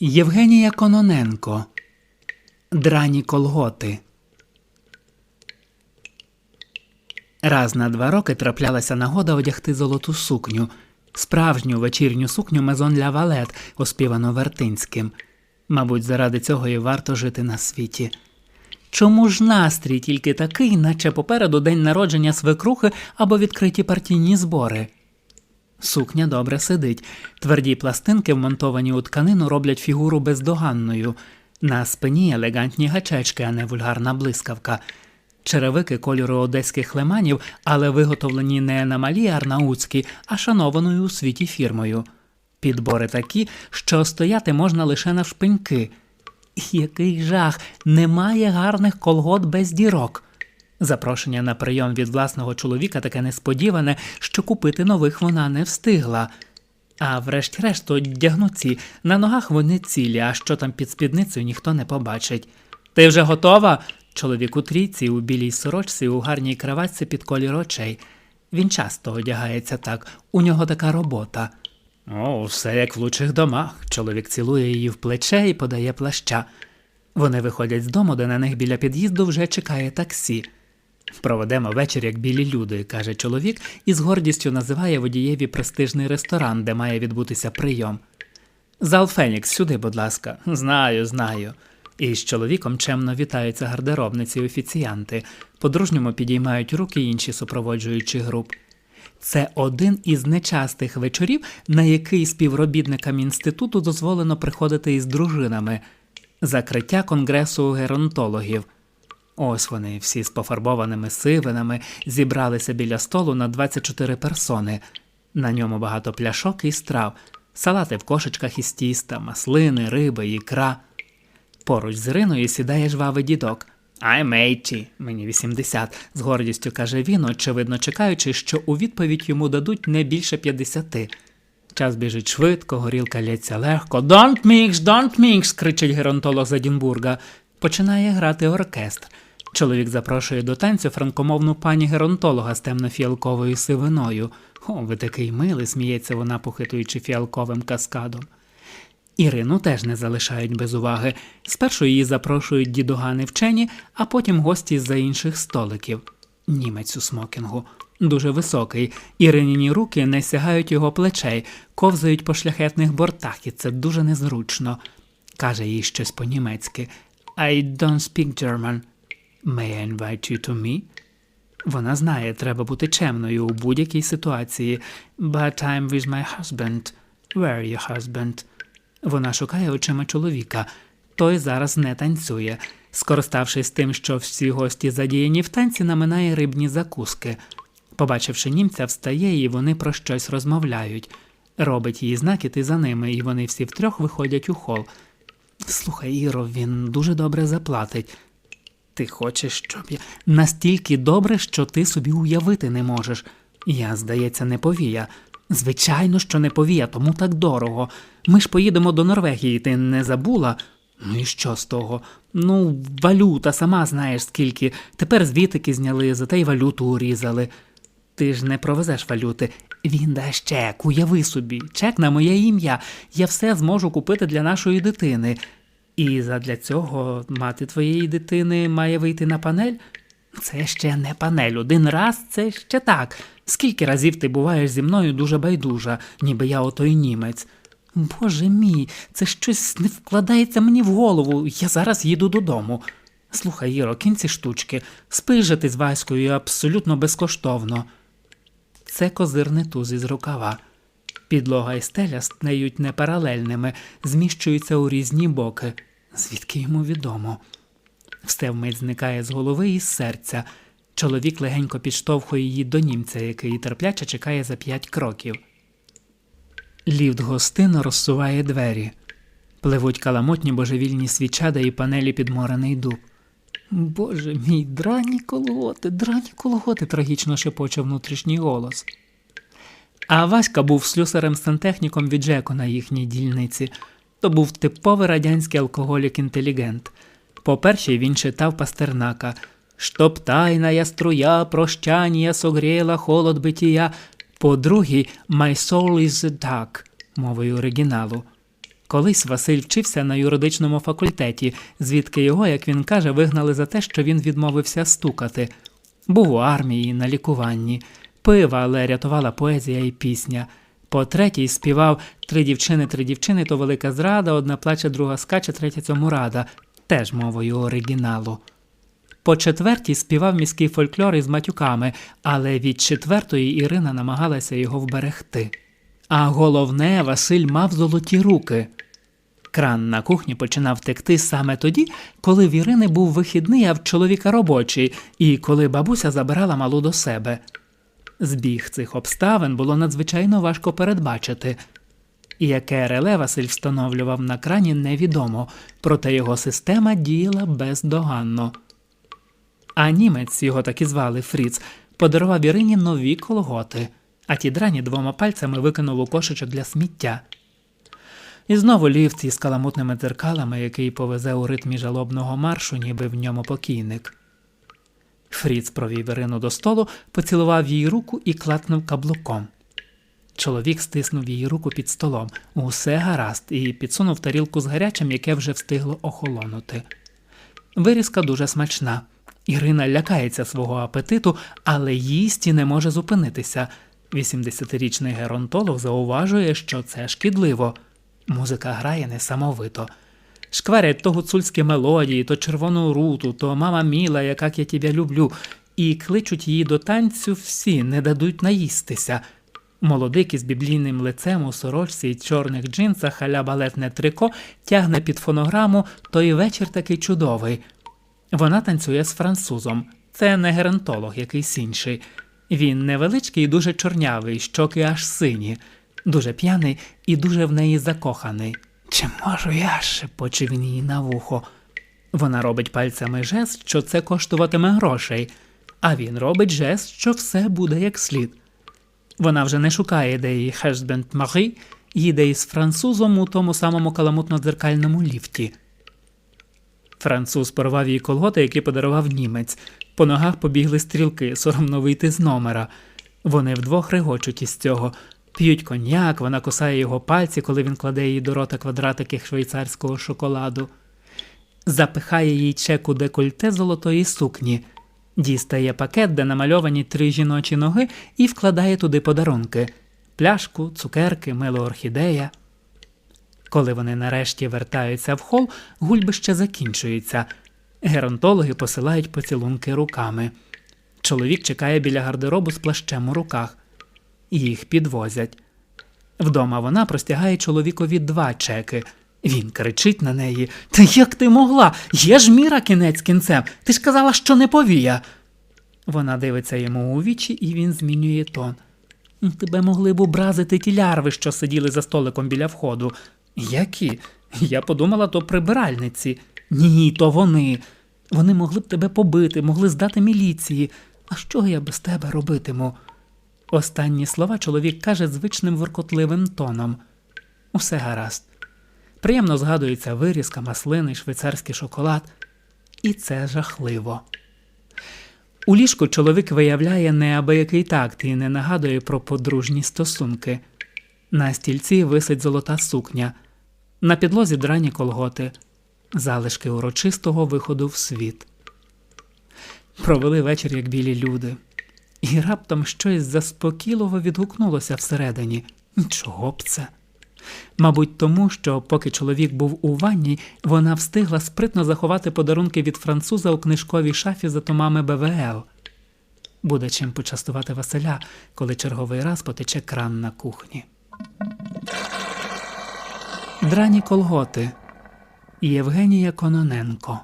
Євгенія Кононенко. Драні колготи. Раз на два роки траплялася нагода одягти золоту сукню, справжню вечірню сукню Мезон ля Валет, оспівану Вертинським. Мабуть, заради цього і варто жити на світі. Чому ж настрій тільки такий, наче попереду день народження свекрухи або відкриті партійні збори? Сукня добре сидить. Тверді пластинки, вмонтовані у тканину, роблять фігуру бездоганною. На спині елегантні гачечки, а не вульгарна блискавка. Черевики кольору одеських лиманів, але виготовлені не на малій арнаутській, а шанованою у світі фірмою. Підбори такі, що стояти можна лише на шпиньки. Який жах! Немає гарних колгот без дірок. Запрошення на прийом від власного чоловіка таке несподіване, що купити нових вона не встигла. А врешті-решт одягнуть ці, на ногах вони цілі, а що там під спідницею ніхто не побачить. Ти вже готова? Чоловік у трійці, у білій сорочці, у гарній краватці під колір очей. Він часто одягається так, у нього така робота. О, все як в лучших домах. Чоловік цілує її в плече і подає плаща. Вони виходять з дому, де на них біля під'їзду вже чекає таксі. Проведемо вечір, як білі люди, каже чоловік, і з гордістю називає водієві престижний ресторан, де має відбутися прийом. Зал Фенікс, сюди, будь ласка. Знаю, знаю. І з чоловіком чемно вітаються гардеробниці і офіціанти, по-дружньому підіймають руки інші супроводжуючі груп. Це один із нечастих вечорів, на який співробітникам інституту дозволено приходити із дружинами. Закриття конгресу геронтологів. Ось вони, всі з пофарбованими сивинами, зібралися біля столу на 24 персони. На ньому багато пляшок і страв, салати в кошечках із тіста, маслини, риби, ікра. Поруч з Іриною сідає жвавий дідок. Ай, мейті, мені 80, з гордістю каже він, очевидно чекаючи, що у відповідь йому дадуть не більше 50. Час біжить швидко, горілка лється легко. Don't mix, don't mix, кричить геронтолог з Едінбурга. Починає грати оркестр. Чоловік запрошує до танцю франкомовну пані геронтолога з темно-фіалковою сивиною. О, ви такий милий, сміється вона, похитуючи фіалковим каскадом. Ірину теж не залишають без уваги. Спершу її запрошують дідугани вчені, а потім гості з-за інших столиків. Німець у смокінгу. Дуже високий. Іриніні руки не сягають його плечей, ковзають по шляхетних бортах, і це дуже незручно. Каже їй щось по-німецьки. I don't speak German. May I invite you to me? Вона знає, треба бути чемною у будь-якій ситуації. But I'm with my husband. Where your husband? Вона шукає очима чоловіка. Той зараз не танцює. Скориставшись тим, що всі гості задіяні в танці, наминає рибні закуски. Побачивши німця, встає і вони про щось розмовляють. Робить їй знак іти за ними, і вони всі втрьох виходять у хол. Слухай, Іро, він дуже добре заплатить. Ти хочеш, щоб я. Настільки добре, що ти собі уявити не можеш. Я, здається, не повія. Звичайно, що не повія, тому так дорого. Ми ж поїдемо до Норвегії, ти не забула? Ну і що з того? Ну, валюта, сама знаєш скільки. Тепер звітики зняли, зате й валюту урізали. Ти ж не провезеш валюти. Він дасть чек, уяви собі, чек на моє ім'я. Я все зможу купити для нашої дитини. І задля цього мати твоєї дитини має вийти на панель? Це ще не панель. Один раз це ще так. Скільки разів ти буваєш зі мною дуже байдужа, ніби я отой німець. Боже мій, це щось не вкладається мені в голову. Я зараз їду додому. Слухай, Іро, кінці штучки, спи же ти з Ваською абсолютно безкоштовно. Це козирний туз із рукава. Підлога і стеля стнеють непаралельними, зміщуються у різні боки. Звідки йому відомо? Все вмить зникає з голови і з серця. Чоловік легенько підштовхує її до німця, який терпляче чекає за п'ять кроків. Ліфт гостино розсуває двері. Пливуть каламутні божевільні свічада і панелі підморений дуб. Боже мій, драні колготи, драні колготи, трагічно шепоче внутрішній голос. А Васька був слюсарем-сантехніком від Джеко на їхній дільниці. То був типовий радянський алкоголік-інтелігент. По-перше, він читав Пастернака «Чтоб тайная струя прощання согріла холод битія. По-друге, «My soul is dark» мовою оригіналу. Колись Василь вчився на юридичному факультеті, звідки його, як він каже, вигнали за те, що він відмовився стукати. Був у армії, на лікуванні, пив, але рятувала поезія і пісня. По третій співав три дівчини, три дівчини, то велика зрада, одна плаче, друга скаче, третя цьому рада, теж мовою оригіналу. По четвертій співав міський фольклор із матюками, але від четвертої Ірина намагалася його вберегти. А головне, Василь мав золоті руки. Кран на кухні починав текти саме тоді, коли в Ірини був вихідний, а в чоловіка робочий, і коли бабуся забирала малу до себе. Збіг цих обставин було надзвичайно важко передбачити. І яке реле Василь встановлював на крані, невідомо, проте його система діяла бездоганно. А німець, його так і звали Фріц, подарував Ірині нові колготи, а ті драні двома пальцями викинув у кошечок для сміття. І знову ліфт із каламутними дзеркалами, який повезе у ритмі жалобного маршу, ніби в ньому покійник. Фріц провів Ірину до столу, поцілував її руку і клацнув каблуком. Чоловік стиснув її руку під столом. Усе гаразд, і підсунув тарілку з гарячим, яке вже встигло охолонути. Вирізка дуже смачна. Ірина лякається свого апетиту, але їсть і не може зупинитися. 80-річний геронтолог зауважує, що це шкідливо. Музика грає несамовито. Шкварять то гуцульські мелодії, то червону руту, то мама міла, як я тебе люблю, і кличуть її до танцю всі, не дадуть наїстися. Молодик із біблійним лицем у сорочці й чорних джинсах аля балетне трико тягне під фонограму той вечір такий чудовий. Вона танцює з французом. Це не геронтолог, якийсь інший. Він невеличкий і дуже чорнявий, щоки аж сині, дуже п'яний і дуже в неї закоханий. Чи можу я? шепоче він їй на вухо. Вона робить пальцями жест, що це коштуватиме грошей, а він робить жест, що все буде як слід. Вона вже не шукає, де її хешбент Марі, їде із французом у тому самому каламутно-дзеркальному ліфті. Француз порвав їй колготи, які подарував німець. По ногах побігли стрілки, соромно вийти з номера. Вони вдвох регочуть із цього. П'ють коньяк, вона кусає його пальці, коли він кладе їй до рота квадратики швейцарського шоколаду. Запихає їй чек у декольте золотої сукні, дістає пакет, де намальовані три жіночі ноги, і вкладає туди подарунки пляшку, цукерки, мило орхідея. Коли вони нарешті вертаються в хол, гульбище закінчується. Геронтологи посилають поцілунки руками. Чоловік чекає біля гардеробу з плащем у руках. Їх підвозять. Вдома вона простягає чоловікові два чеки. Він кричить на неї: Та як ти могла? Є ж міра кінець кінцем. Ти ж казала, що не повія. Вона дивиться йому у вічі, і він змінює тон. Тебе могли б образити ті лярви, що сиділи за столиком біля входу. Які? Я подумала, то прибиральниці. Ні, то вони. Вони могли б тебе побити, могли здати міліції. А що я без тебе робитиму? Останні слова чоловік каже звичним воркотливим тоном. Усе гаразд. Приємно згадується вирізка, маслини, швейцарський шоколад. І це жахливо. У ліжку чоловік виявляє неабиякий такт і не нагадує про подружні стосунки. На стільці висить золота сукня, на підлозі драні колготи, залишки урочистого виходу в світ. Провели вечір, як білі люди, і раптом щось заспокійливо відгукнулося всередині. Чого б це? Мабуть, тому, що поки чоловік був у ванні, вона встигла спритно заховати подарунки від француза у книжковій шафі за томами БВЛ. Буде чим почастувати Василя, коли черговий раз потече кран на кухні. Драні колготи Євгенія Кононенко